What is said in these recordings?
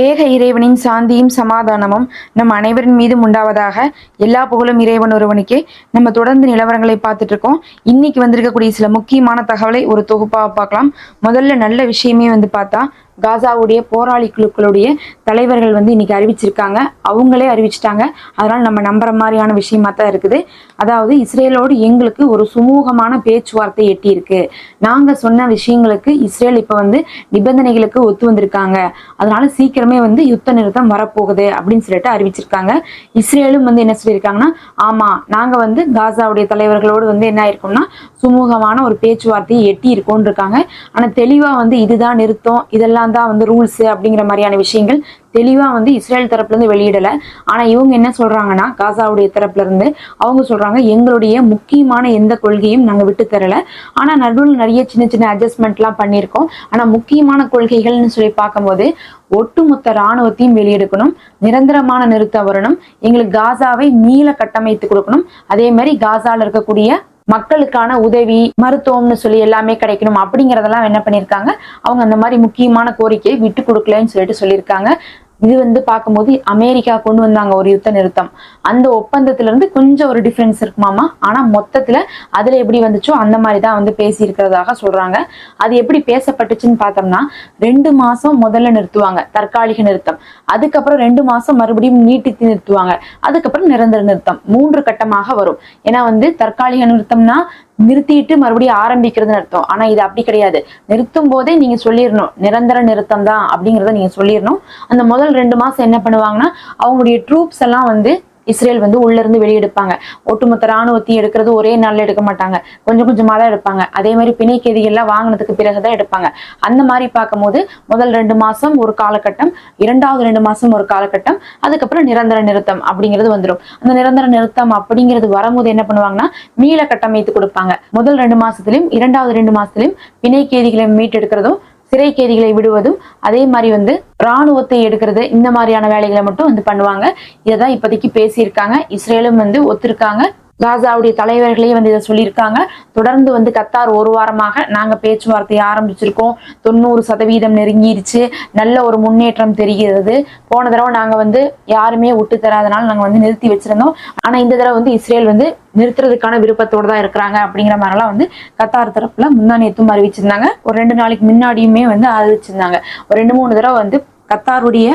ஏக இறைவனின் சாந்தியும் சமாதானமும் நம் அனைவரின் மீதும் உண்டாவதாக எல்லா புகழும் இறைவன் ஒருவனுக்கே. நம்ம தொடர்ந்து நிலவரங்களை பார்த்துட்டு இருக்கோம். இன்னைக்கு வந்திருக்கக்கூடிய சில முக்கியமான தகவலை ஒரு தொகுப்பாக பார்க்கலாம். முதல்ல நல்ல விஷயமே வந்து பார்த்தா காசாவுடைய போராளி குழுக்களுடைய தலைவர்கள் வந்து இன்னைக்கு அறிவிச்சிருக்காங்க. அவங்களே அறிவிச்சிட்டாங்க. அதனால நம்ம நம்புற மாதிரியான விஷயமா தான் இருக்குது. அதாவது இஸ்ரேலோடு எங்களுக்கு ஒரு சுமூகமான பேச்சுவார்த்தை எட்டி இருக்கு நாங்க சொன்ன விஷயங்களுக்கு இஸ்ரேல் இப்ப வந்து நிபந்தனைகளுக்கு ஒத்து வந்திருக்காங்க. அதனால சீக்கிரமே வந்து யுத்த நிறுத்தம் வரப்போகுது அப்படின்னு சொல்லிட்டு அறிவிச்சிருக்காங்க. இஸ்ரேலும் வந்து என்ன சொல்லியிருக்காங்கன்னா ஆமா நாங்க வந்து காசாவுடைய தலைவர்களோடு வந்து என்ன ஆயிருக்கோம்னா சுமூகமான ஒரு பேச்சுவார்த்தையை எட்டி இருக்கோன்னு இருக்காங்க. ஆனா தெளிவா வந்து இதுதான் நிறுத்தம் இதெல்லாம் தான் வந்து ரூல்ஸ் அப்படிங்கிற மாதிரியான விஷயங்கள் தெளிவாக வந்து இஸ்ரேல் தரப்புல இருந்து வெளியிடல. இவங்க என்ன சொல்றாங்கன்னா காசாவுடைய தரப்புல இருந்து அவங்க சொல்றாங்க எங்களுடைய முக்கியமான எந்த கொள்கையும் நாங்கள் விட்டு தரல. ஆனா நடுவில் நிறைய சின்ன சின்ன அட்ஜஸ்ட்மெண்ட்லாம் பண்ணியிருக்கோம். ஆனால் முக்கியமான கொள்கைகள்னு சொல்லி பார்க்கும்போது ஒட்டுமொத்த இராணுவத்தையும் வெளியெடுக்கணும் நிரந்தரமான நிறுத்தம் வரணும் எங்களுக்கு காசாவை மீள கட்டமைத்து கொடுக்கணும். அதே மாதிரி காசால இருக்கக்கூடிய மக்களுக்கான உதவி மருத்துவம்னு சொல்லி எல்லாமே கிடைக்கணும் அப்படிங்கறதெல்லாம் என்ன பண்ணியிருக்காங்க? அவங்க அந்த மாதிரி முக்கியமான கோரிக்கையை விட்டு கொடுக்கலன்னு சொல்லிட்டு சொல்லியிருக்காங்க. இது வந்து பார்க்கும்போது அமெரிக்கா கொண்டு வந்தாங்க ஒரு யுத்த நிறுத்தம். அந்த ஒப்பந்தத்துல இருந்து கொஞ்சம் ஒரு டிஃபரன்ஸ் இருக்குமாமா ஆனா மொத்தத்துல அதுல எப்படி வந்துச்சோ அந்த மாதிரி தான் வந்து பேசி இருக்கிறதாக சொல்றாங்க. அது எப்படி பேசப்பட்டுச்சுன்னு பார்த்தோம்னா ரெண்டு மாசம் முதல்ல நிறுத்துவாங்க தற்காலிக நிறுத்தம். அதுக்கப்புறம் ரெண்டு மாசம் மறுபடியும் நீட்டித்து நிறுத்துவாங்க. அதுக்கப்புறம் நிரந்தர நிறுத்தம். மூன்று கட்டமாக வரும். ஏன்னா வந்து தற்காலிக நிறுத்தம்னா நிறுத்திட்டு மறுபடியும் ஆரம்பிக்கிறதுன்னு அர்த்தம். ஆனா இது அப்படி கிடையாது. நிறுத்தும் போதே நீங்க சொல்லிடணும் நிரந்தர நிறுத்தம் தான் அப்படிங்கறத நீங்க சொல்லிடணும் அந்த முதல் ரெண்டு மாசம் என்ன பண்ணுவாங்கன்னா அவங்களுடைய ட்ரூப்ஸ் எல்லாம் வந்து இஸ்ரேல் வந்து உள்ள இருந்து வெளியெடுப்பாங்க. ஒட்டுமொத்த ராணுவத்தையும் எடுக்கிறது ஒரே நாள்ல எடுக்க மாட்டாங்க. கொஞ்சம் கொஞ்சமாக தான் எடுப்பாங்க. அதே மாதிரி பிணை கைதிகள்லாம் வாங்கினதுக்கு பிறகுதான் எடுப்பாங்க. அந்த மாதிரி பார்க்கும்போது முதல் ரெண்டு மாசம் ஒரு காலகட்டம் இரண்டாவது ரெண்டு மாசம் ஒரு காலகட்டம் அதுக்கப்புறம் நிரந்தர நிறுத்தம் அப்படிங்கிறது வந்துடும். அந்த நிரந்தர நிறுத்தம் அப்படிங்கிறது வரும்போது என்ன பண்ணுவாங்கன்னா மீள கட்டமைத்து கொடுப்பாங்க. முதல் ரெண்டு மாசத்துலயும் இரண்டாவது ரெண்டு மாசத்துலயும் பிணை கைதிகளை மீட்டெடுக்கிறதும் சிறை கைதிகளை விடுவதும் அதே மாதிரி வந்து ராணுவத்தை எடுக்கிறது இந்த மாதிரியான வேலைகளை மட்டும் வந்து பண்ணுவாங்க. இதை தான் இப்போதைக்கு பேசியிருக்காங்க. இஸ்ரேலும் வந்து ஒத்துருக்காங்க. காசாவுடைய தலைவர்களே வந்து இதை சொல்லியிருக்காங்க. தொடர்ந்து வந்து கத்தார் ஒரு வாரமாக நாங்கள் பேச்சுவார்த்தையை ஆரம்பிச்சிருக்கோம். தொண்ணூறு சதவீதம் நெருங்கிருச்சு. நல்ல ஒரு முன்னேற்றம் தெரிகிறது. போன தடவை நாங்கள் வந்து யாருமே விட்டு தராதனால நாங்கள் வந்து நிறுத்தி வச்சிருந்தோம். ஆனால் இந்த தடவை வந்து இஸ்ரேல் வந்து நிறுத்துறதுக்கான விருப்பத்தோடு தான் இருக்கிறாங்க அப்படிங்கிற மாதிரிலாம் வந்து கத்தார் தரப்புல முந்தா நேத்தும் அறிவிச்சிருந்தாங்க. ஒரு ரெண்டு நாளைக்கு முன்னாடியுமே வந்து அறிவிச்சிருந்தாங்க. ஒரு ரெண்டு மூணு தடவை வந்து கத்தாருடைய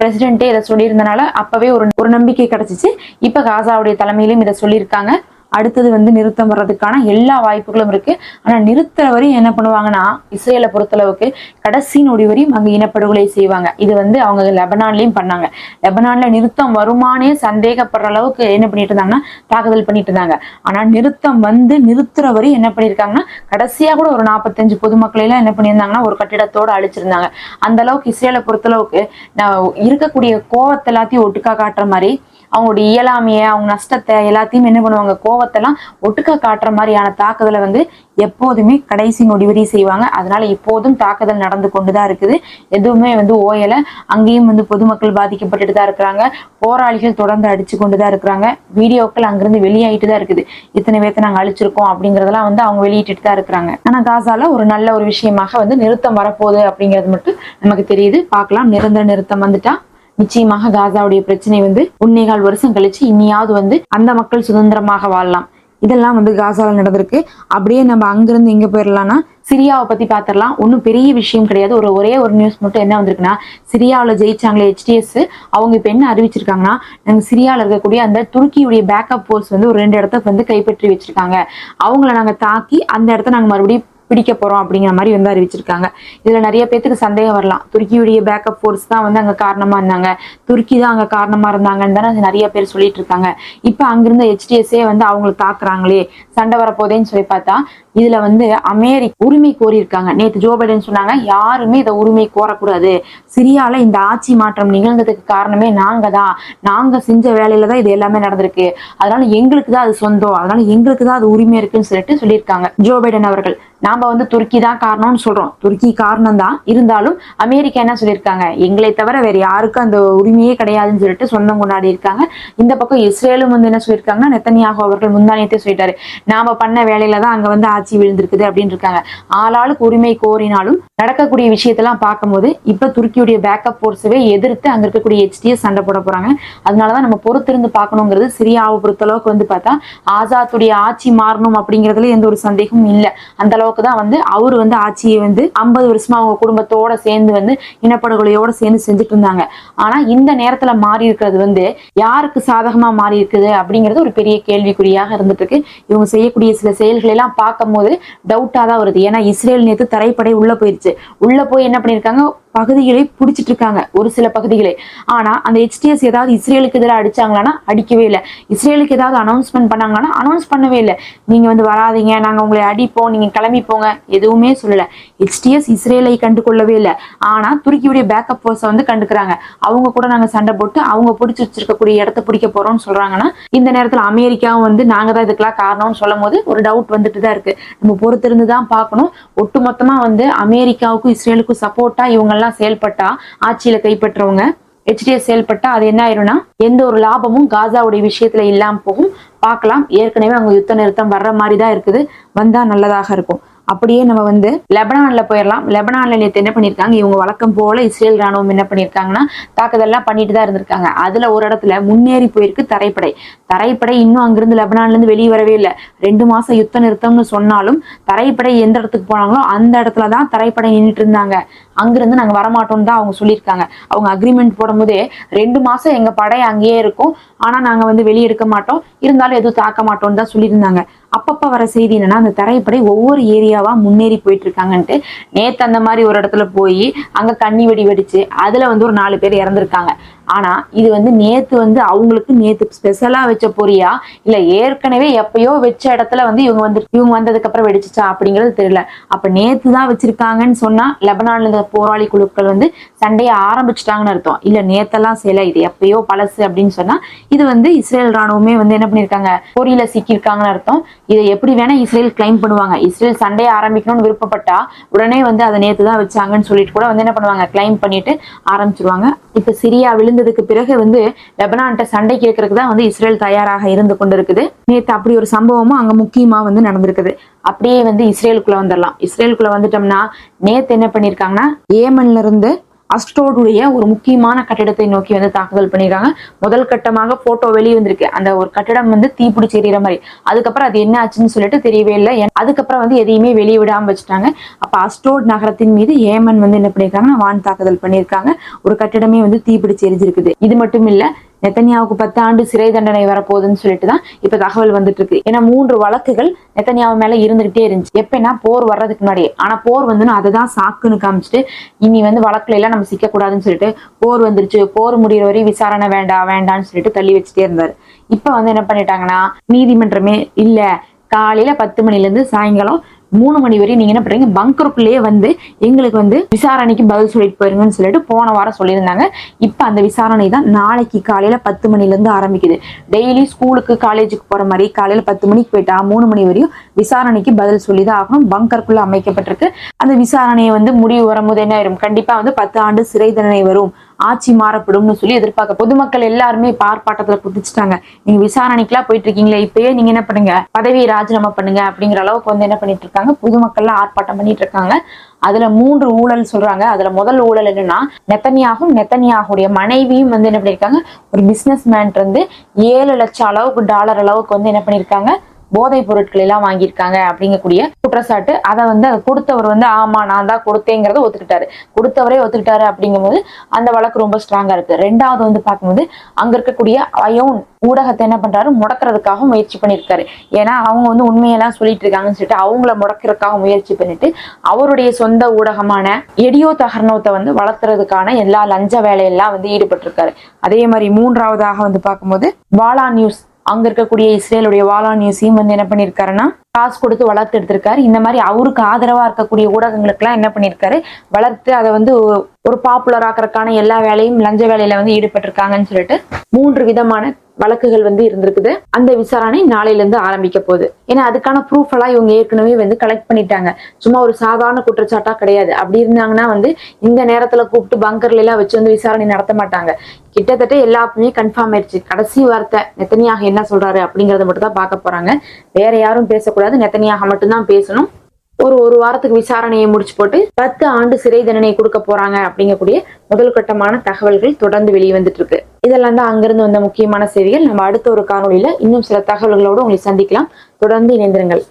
பிரசிடென்ட்டே இதை சொல்லியிருந்தனால அப்பவே ஒரு ஒரு நம்பிக்கை கிடைச்சிச்சு. இப்ப காசாவுடைய தலைமையிலும் இதை சொல்லியிருக்காங்க. அடுத்தது வந்து நிறுத்தம் வர்றதுக்கான எல்லா வாய்ப்புகளும் இருக்கு. ஆனா நிறுத்துற வரையும் என்ன பண்ணுவாங்கன்னா இஸ்ரேலை பொறுத்தளவுக்கு கடைசி நொடி வரையும் அங்க இனப்படுகொலை செய்வாங்க. இது வந்து அவங்க லெபனான்லயும் பண்ணாங்க. லெபனான்ல நிறுத்தம் வருமானே சந்தேகப்படுற அளவுக்கு என்ன பண்ணிட்டு இருந்தாங்கன்னா தாக்குதல் பண்ணிட்டு இருந்தாங்க. ஆனா நிறுத்தம் வந்து நிறுத்துற வரையும் என்ன பண்ணிருக்காங்கன்னா கடைசியா கூட ஒரு நாற்பத்தஞ்சு பொதுமக்களை எல்லாம் என்ன பண்ணியிருந்தாங்கன்னா ஒரு கட்டிடத்தோட அழிச்சிருந்தாங்க. அந்த அளவுக்கு இஸ்ரேலை பொறுத்தளவுக்கு நான் இருக்கக்கூடிய கோவத்தை எல்லாத்தையும் ஒட்டுக்கா காட்டுற மாதிரி அவங்களுடைய இயலாமைய அவங்க நஷ்டத்தை எல்லாத்தையும் என்ன பண்ணுவாங்க? கோவத்தெல்லாம் ஒட்டுக்கா காட்டுற மாதிரியான தாக்குதலை வந்து எப்போதுமே கடைசி நொடிவரி செய்வாங்க. அதனால இப்போதும் தாக்குதல் நடந்து கொண்டுதான் இருக்குது. எதுவுமே வந்து ஓயல. அங்கேயும் வந்து பொதுமக்கள் பாதிக்கப்பட்டுட்டு தான் இருக்கிறாங்க. போராளிகள் தொடர்ந்து அடிச்சு கொண்டுதான் இருக்கிறாங்க. வீடியோக்கள் அங்கிருந்து வெளியாயிட்டு தான் இருக்குது. இத்தனை பேர்த்த நாங்கள் அழிச்சிருக்கோம் அப்படிங்கறதெல்லாம் வந்து அவங்க வெளியிட்டு தான் இருக்கிறாங்க. ஆனா காசால ஒரு நல்ல ஒரு விஷயமாக வந்து நிறுத்தம் வரப்போகுது அப்படிங்கிறது மட்டும் நமக்கு தெரியுது. பார்க்கலாம். நிரந்தர நிறுத்தம் வந்துட்டா நிச்சயமாக காசாவுடைய பிரச்சனை வந்து ஒன்னேகால் வருஷம் கழிச்சு இனியாவது வந்து அந்த மக்கள் சுதந்திரமாக வாழலாம். இதெல்லாம் வந்து காசால நடந்திருக்கு. அப்படியே நம்ம அங்கிருந்து எங்க போயிடலாம்னா சிரியாவை பத்தி பாத்திரலாம். ஒன்றும் பெரிய விஷயம் கிடையாது. ஒரு ஒரே ஒரு நியூஸ் மட்டும் என்ன வந்திருக்குன்னா சிரியாவில் ஜெயிச்சாங்களே ஹெச்டிஎஸ் அவங்க இப்போ என்ன அறிவிச்சிருக்காங்கன்னா நாங்க சிரியாவில் இருக்கக்கூடிய அந்த துருக்கியுடைய பேக்கப் ஃபோர்ஸ் வந்து ஒரு ரெண்டு இடத்த வந்து கைப்பற்றி வச்சிருக்காங்க. அவங்கள நாங்க தாக்கி அந்த இடத்த நாங்க மறுபடியும் பிடிக்க போறோம் அப்படிங்கிற மாதிரி வந்து அறிவிச்சிருக்காங்க. இதுல நிறைய பேத்துக்கு சந்தேகம் வரலாம். துருக்கியுடைய பேக்கப் ஃபோர்ஸ் தான் வந்து அங்க காரணமா இருந்தாங்க. துருக்கி தான் அங்க காரணமா இருந்தாங்கன்னு தானே நிறைய பேர் சொல்லிட்டு இருக்காங்க. இப்ப அங்கிருந்த ஹெச்டிஎஸ்ஏ வந்து அவங்களை தாக்குறாங்களே சண்டை வரப்போதேன்னு சொல்லி பார்த்தா இதுல வந்து அமெரிக்க உரிமை கோரியிருக்காங்க. நேத்து ஜோ பைடன் சொன்னாங்க யாருமே இதை உரிமை கோரக்கூடாது. சிரியால இந்த ஆட்சி மாற்றம் நிகழ்ந்ததுக்கு காரணமே நாங்க தான். நாங்க செஞ்ச வேலையில தான் இது எல்லாமே நடந்திருக்கு. அதனால எங்களுக்கு தான் அது சொந்தம். அதனால எங்களுக்கு தான் அது உரிமை இருக்குன்னு சொல்லிட்டு சொல்லியிருக்காங்க ஜோ பைடன் அவர்கள். நான் நாம வந்து துருக்கி தான் காரணம்னு சொல்றோம். துருக்கி காரணம் தான். இருந்தாலும் அமெரிக்கா என்ன சொல்லியிருக்காங்க? எங்களை தவிர வேற யாருக்கும் அந்த உரிமையே கிடையாதுன்னு சொல்லிட்டு சொந்தம் கொண்டாடி இருக்காங்க. இந்த பக்கம் இஸ்ரேலும் வந்து என்ன சொல்லியிருக்காங்கன்னா நெத்தனியாக அவர்கள் முந்தானியத்தை சொல்லிட்டாரு. நாம பண்ண வேலையில தான் அங்க வந்து ஆட்சி விழுந்திருக்குது அப்படின்னு இருக்காங்க. ஆளாளுக்கு உரிமை கோரினாலும் நடக்கக்கூடிய விஷயத்தெல்லாம் பார்க்கும்போது இப்ப துருக்கியுடைய பேக்கப் போர்ஸவே எதிர்த்து அங்க இருக்கக்கூடிய ஹெச்டிஎஸ் சண்டை போட போறாங்க. அதனாலதான் நம்ம பொறுத்திருந்து பார்க்கணுங்கிறது சிரியாவை பொறுத்த அளவுக்கு வந்து பார்த்தா ஆசாத்துடைய ஆட்சி மாறணும் அப்படிங்கிறதுல எந்த ஒரு சந்தேகமும் இல்லை. அந்த அளவுக்கு தான் வந்து அவர் வந்து ஆட்சியை வந்து ஐம்பது வருஷமா அவங்க குடும்பத்தோட சேர்ந்து வந்து இனப்படுகொலையோட சேர்ந்து செஞ்சுட்டு இருந்தாங்க. ஆனா இந்த நேரத்துல மாறி இருக்கிறது வந்து யாருக்கு சாதகமா மாறி இருக்குது அப்படிங்கிறது ஒரு பெரிய கேள்விக்குறியாக இருந்துட்டு இருக்கு இவங்க செய்யக்கூடிய சில செயல்களை எல்லாம் பார்க்கும்போது டவுட்டா தான் வருது. ஏன்னா இஸ்ரேல் நேத்து தரைப்படை உள்ள போயிருச்சு. உள்ள போய் என்ன பண்ணிருக்காங்க பகுதிகளை பிடிச்சிட்டு இருக்காங்க ஒரு சில பகுதிகளை. ஆனா அந்த ஹெச்டிஎஸ் ஏதாவது இஸ்ரேலுக்கு எதிராக அடிச்சாங்களான்னா அடிக்கவே இல்லை. இஸ்ரேலுக்கு ஏதாவது அனௌன்ஸ்மெண்ட் பண்ணாங்களான்னா அனௌன்ஸ் பண்ணவே இல்லை. நீங்க வந்து வராதீங்க நாங்க உங்களை அடிப்போம் நீங்க கிளம்பிப்போம். போங்க எதுவுமே சொல்லல. ஹெச்டிஎஸ் இஸ்ரேலை கண்டு கொள்ளவே இல்லை. ஆனா துருக்கியுடைய பேக்கப் ஃபோர்ஸை வந்து கண்டுக்கிறாங்க. அவங்க கூட நாங்க சண்டை போட்டு அவங்க பிடிச்சி வச்சிருக்கக்கூடிய இடத்த பிடிக்க போறோம்னு சொல்றாங்கன்னா இந்த நேரத்துல அமெரிக்காவும் வந்து நாங்க தான் இதுக்கெல்லாம் காரணம்னு சொல்லும் போது ஒரு டவுட் வந்துட்டு தான் இருக்கு. நம்ம பொறுத்திருந்து தான் பார்க்கணும். ஒட்டுமொத்தமா வந்து அமெரிக்காவுக்கும் இஸ்ரேலுக்கும் சப்போர்ட்டா இவங்க எல்லாம் செயல்பட்டா ஆட்சியில கைப்பற்றவங்க ஹெச்டிஎஸ் செயல்பட்டா அது என்ன ஆயிரும்னா எந்த ஒரு லாபமும் காசாவுடைய விஷயத்துல இல்லாம போகும். பார்க்கலாம். ஏற்கனவே அவங்க யுத்த நிறுத்தம் வர்ற மாதிரி தான் இருக்குது. வந்தா நல்லதாக இருக்கும். அப்படியே நம்ம வந்து லெபனான்ல போயிடலாம் லெபனான்ல நேற்று என்ன பண்ணியிருக்காங்க இவங்க வழக்கம் போல இஸ்ரேல் ராணுவம் என்ன பண்ணியிருக்காங்கன்னா தாக்குதல்லாம் பண்ணிட்டு தான் இருந்திருக்காங்க. அதுல ஒரு இடத்துல முன்னேறி போயிருக்கு தரைப்படை. தரைப்படை இன்னும் அங்கிருந்து லெபனான்லேருந்து வெளியே வரவே இல்லை. ரெண்டு மாசம் யுத்த நிறுத்தம்னு சொன்னாலும் தரைப்படை எந்த இடத்துக்கு போனாங்களோ அந்த இடத்துல தான் தரைப்படை நின்றுட்டு இருந்தாங்க. அங்கிருந்து நாங்க வரமாட்டோம்னு தான் அவங்க சொல்லியிருக்காங்க. அவங்க அக்ரிமெண்ட் போடும்போதே ரெண்டு மாசம் எங்க படை அங்கேயே இருக்கும். ஆனா நாங்க வந்து வெளியே எடுக்க மாட்டோம். இருந்தாலும் எதுவும் தாக்க மாட்டோம்னு தான் சொல்லியிருந்தாங்க. அப்பப்ப வர செய்தி என்னன்னா அந்த தரைப்படை ஒவ்வொரு ஏரியாவா முன்னேறி போயிட்டு இருக்காங்கன்ட்டு நேத்து அந்த மாதிரி ஒரு இடத்துல போய் அங்க கண்ணி வெடி வெடிச்சு அதுல வந்து ஒரு நாலு பேர் இறந்துருக்காங்க. ஆனா இது வந்து நேத்து வந்து அவங்களுக்கு நேத்து ஸ்பெஷலா வச்ச பொரியா? இல்ல ஏற்கனவே எப்பயோ வச்ச இடத்துல வந்து இவங்க வந்து இவங்க வந்ததுக்கு அப்புறம் வெடிச்சிச்சா அப்படிங்கிறது தெரியல. அப்ப நேத்து தான் வச்சிருக்காங்கன்னு சொன்னா லெபனான்ல இருந்த போராளி குழுக்கள் வந்து சண்டையை ஆரம்பிச்சிட்டாங்கன்னு அர்த்தம். இல்ல நேத்தெல்லாம் செய்யல இது எப்பயோ பழசு அப்படின்னு சொன்னா இது வந்து இஸ்ரேல் ராணுவமே வந்து என்ன பண்ணிருக்காங்க பொறியில சிக்கியிருக்காங்கன்னு அர்த்தம். இதை எப்படி வேணா இஸ்ரேல் கிளைம் பண்ணுவாங்க. இஸ்ரேல் சண்டையை ஆரம்பிக்கணும்னு விருப்பப்பட்டா உடனே வந்து அதை நேத்து தான் வச்சாங்கன்னு சொல்லிட்டு கூட வந்து என்ன பண்ணுவாங்க கிளைம் பண்ணிட்டு ஆரம்பிச்சிருவாங்க. இப்ப சிரியா விழுந்ததுக்கு பிறகு வந்து லெபனான்ட்ட சண்டை கேட்கறதுக்கு தான் வந்து இஸ்ரேல் தயாராக இருந்து கொண்டிருக்குது. நேற்று நேத்து அப்படி ஒரு சம்பவமும் அங்க முக்கியமா வந்து நடந்திருக்குது. அப்படியே வந்து இஸ்ரேலுக்குள்ளே வந்துடலாம் இஸ்ரேலுக்குள்ளே வந்துட்டோம்னா நேத்து என்ன பண்ணிருக்காங்கன்னா ஏமன்ல இருந்து அஸ்டோடுடைய ஒரு முக்கியமான கட்டிடத்தை நோக்கி வந்து தாக்குதல் பண்ணிருக்காங்க முதல் கட்டமாக போட்டோ வெளியே வந்திருக்கு அந்த ஒரு கட்டிடம் வந்து தீப்பிடிச்சு எறிகிற மாதிரி. அதுக்கப்புறம் அது என்ன ஆச்சுன்னு சொல்லிட்டு தெரியவே இல்லை. அதுக்கப்புறம் வந்து எதையுமே வெளியே விடாம வச்சுட்டாங்க. அப்ப அஸ்டோட் நகரத்தின் மீது ஏமன் வந்து என்ன பண்ணியிருக்காங்கன்னா வான் தாக்குதல் பண்ணியிருக்காங்க. ஒரு கட்டிடமே வந்து தீப்பிடிச்சு எரிஞ்சிருக்குது இது மட்டும் இல்ல நெத்தனியாவுக்கு பத்து ஆண்டு சிறை தண்டனை வரப்போகுதுன்னு சொல்லிட்டு தான் இப்ப தகவல் வந்துட்டு இருக்கு ஏன்னா மூன்று வழக்குகள் நெத்தனியாவு மேல இருந்துகிட்டே இருந்துச்சு. எப்பனா போர் வர்றதுக்கு முன்னாடியே ஆனா போர் வந்து அதை தான் சாக்குன்னு காமிச்சிட்டு இனி வந்து வழக்குல எல்லாம் நம்ம சிக்க கூடாதுன்னு சொல்லிட்டு போர் வந்துருச்சு. போர் முடிகிற வரையும் விசாரணை வேண்டாம் வேண்டாம்னு சொல்லிட்டு தள்ளி வச்சுட்டே இருந்தாரு. இப்ப வந்து என்ன பண்ணிட்டாங்கன்னா நீதிமன்றமே இல்ல. காலையில பத்து மணில இருந்து சாயங்காலம் மூணு மணி வரையும் நீங்க என்ன பண்றீங்க? பங்கருக்குள்ளேயே வந்து எங்களுக்கு வந்து விசாரணைக்கு பதில் சொல்லிட்டு போயிருங்கன்னு சொல்லிட்டு போன வாரம் சொல்லியிருந்தாங்க. இப்ப அந்த விசாரணை தான் நாளைக்கு காலையில பத்து மணில இருந்து ஆரம்பிக்குது. டெய்லி ஸ்கூலுக்கு காலேஜுக்கு போற மாதிரி காலையில பத்து மணிக்கு போயிட்டா மூணு மணி வரையும் விசாரணைக்கு பதில் சொல்லிதான் ஆகணும். பங்கருக்குள்ள அமைக்கப்பட்டிருக்கு. அந்த விசாரணையை வந்து முடிவு வரும்போது என்ன ஆயிரும்? கண்டிப்பா வந்து பத்து ஆண்டு சிறை தண்டனை வரும். ஆட்சி மாறப்படும்னு சொல்லி எதிர்பார்க்க பொதுமக்கள் எல்லாருமே இப்ப ஆர்ப்பாட்டத்துல குதிச்சுட்டாங்க. நீங்க விசாரணைக்கெல்லாம் போயிட்டு இருக்கீங்களே இப்பயே நீங்க என்ன பண்ணுங்க? பதவியை ராஜினாமா பண்ணுங்க அப்படிங்கிற அளவுக்கு வந்து என்ன பண்ணிட்டு இருக்காங்க பொதுமக்கள்லாம் ஆர்ப்பாட்டம் பண்ணிட்டு இருக்காங்க அதுல மூன்று ஊழல் சொல்றாங்க. அதுல முதல் ஊழல் என்னன்னா நெத்தனியாகும் நெத்தனியாகுடைய மனைவியும் வந்து என்ன பண்ணிருக்காங்க ஒரு பிசினஸ் மேன் இருந்து ஏழு லட்சம் அளவுக்கு டாலர் அளவுக்கு வந்து என்ன பண்ணிருக்காங்க போதைப் பொருட்கள் எல்லாம் வாங்கியிருக்காங்க அப்படிங்கக்கூடிய குற்றச்சாட்டு அதை வந்து அதை கொடுத்தவர் வந்து ஆமா நான் தான் கொடுத்தேங்கிறத ஒத்துக்கிட்டாரு. கொடுத்தவரே ஒத்துக்கிட்டாரு அப்படிங்கும்போது அந்த வழக்கு ரொம்ப ஸ்ட்ராங்கா இருக்கு. ரெண்டாவது வந்து பார்க்கும்போது அங்க இருக்கக்கூடிய அயோன் ஊடகத்தை என்ன பண்றாரு? முடக்கிறதுக்காக முயற்சி பண்ணியிருக்காரு. ஏன்னா அவங்க வந்து உண்மையெல்லாம் சொல்லிட்டு இருக்காங்கன்னு சொல்லிட்டு அவங்கள முடக்கிறதுக்காக முயற்சி பண்ணிட்டு அவருடைய சொந்த ஊடகமான எடியோ தகர்ணோத்தை வந்து வளர்த்துறதுக்கான எல்லா லஞ்ச வேலையெல்லாம் வந்து ஈடுபட்டிருக்காரு. அதே மாதிரி மூன்றாவதாக வந்து பார்க்கும்போது வாலா நியூஸ் அங்க இருக்கக்கூடிய இஸ்ரேலுடைய வாலா நியூஸையும் வந்து என்ன பண்ணியிருக்காருன்னா காசு கொடுத்து வளர்த்து எடுத்திருக்காரு. இந்த மாதிரி அவருக்கு ஆதரவா இருக்கக்கூடிய ஊடகங்களுக்கெல்லாம் என்ன பண்ணியிருக்காரு வளர்த்து அதை வந்து ஒரு பாப்புலர் ஆக்கிறதுக்கான எல்லா வேலையும் லஞ்ச வேலையில வந்து ஈடுபட்டிருக்காங்கன்னு சொல்லிட்டு மூன்று விதமான வழக்குகள் வந்து இருந்திருக்குது. அந்த விசாரணை நாளையில இருந்து ஆரம்பிக்க போகுது. ஏன்னா அதுக்கான ப்ரூஃப் எல்லாம் இவங்க ஏற்கனவே வந்து கலெக்ட் பண்ணிட்டாங்க. சும்மா ஒரு சாதாரண குற்றச்சாட்டா கிடையாது. அப்படி இருந்தாங்கன்னா வந்து இந்த நேரத்துல கூப்பிட்டு பங்கர்ல எல்லாம் வச்சு வந்து விசாரணை நடத்த மாட்டாங்க. கிட்டத்தட்ட எல்லாத்துமே கன்ஃபார்ம் ஆயிடுச்சு. கடைசி வார்த்தை நெத்தனியாக என்ன சொல்றாரு அப்படிங்கறத மட்டும் தான் பார்க்க போறாங்க. வேற யாரும் பேசக்கூடாது. நெத்தனியாக மட்டும்தான் பேசணும். ஒரு ஒரு வாரத்துக்கு விசாரணையை முடிச்சு போட்டு பத்து ஆண்டு சிறை தண்டனை கொடுக்க போறாங்க அப்படிங்கக்கூடிய முதல் கட்டமான தகவல்கள் தொடர்ந்து வெளிவந்துட்டு இருக்கு இதெல்லாம் தான் அங்கிருந்து வந்த முக்கியமான செய்திகள். நம்ம அடுத்த ஒரு காணொலியில இன்னும் சில தகவல்களோடு உங்களை சந்திக்கலாம். தொடர்ந்து இணைந்திருங்கள்.